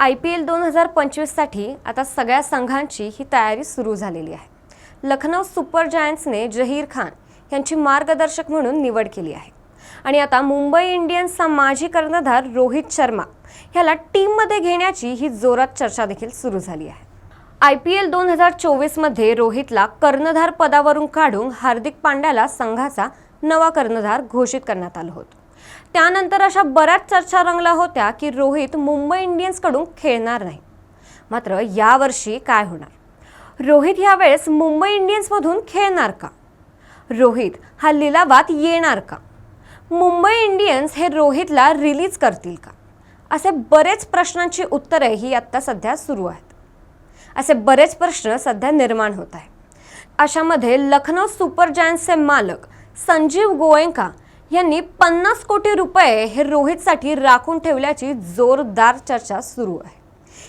I P L दोन हजार पंचवीससाठी आता सगळ्या संघांची ही तयारी सुरू झालेली आहे. लखनौ सुपर जायंट्सने जहीर खान यांची मार्गदर्शक म्हणून निवड केली आहे. आणि आता मुंबई इंडियन्सचा माजी कर्णधार रोहित शर्मा ह्याला टीममध्ये घेण्याची ही जोरात चर्चा देखील सुरू झाली आहे. आय पी एल दोन हजार चोवीसमध्ये रोहितला कर्णधार पदावरून काढून हार्दिक पांड्याला संघाचा नवा कर्णधार घोषित करण्यात आलं होतं. त्यानंतर अशा बऱ्याच चर्चा रंगल्या होत्या की रोहित मुंबई इंडियन्सकडून खेळणार नाही. मात्र यावर्षी काय होणार? रोहित यावेळेस मुंबई इंडियन्समधून खेळणार का? रोहित हा लिलावात येणार का? मुंबई इंडियन्स हे रोहितला रिलीज करतील का? असे बरेच प्रश्नांची उत्तरे ही आत्ता सध्या सुरू आहेत. असे बरेच प्रश्न सध्या निर्माण होत आहेत. अशामध्ये लखनौ सुपर जायंट्सचे मालक संजीव गोयंका यांनी पन्नास कोटी रुपये हे रोहितसाठी राखून ठेवल्याची जोरदार चर्चा सुरू आहे.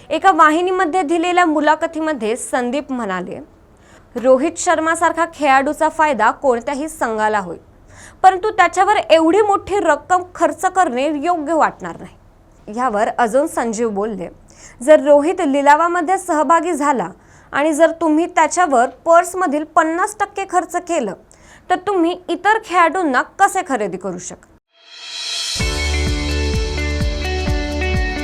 एका वाहिनीमध्ये दिलेल्या मुलाखतीमध्ये संदीप म्हणाले रोहित शर्मासारखा खेळाडूचा फायदा कोणत्याही संघाला होईल परंतु त्याच्यावर एवढी मोठी रक्कम खर्च करणे योग्य वाटणार नाही. ह्यावर अजून संजीव बोलले जर रोहित लिलावामध्ये सहभागी झाला आणि जर तुम्ही त्याच्यावर पर्समधील पन्नास टक्के खर्च केलं तर तुम्ही इतर खेळाडूंना कसे खरेदी करू शकता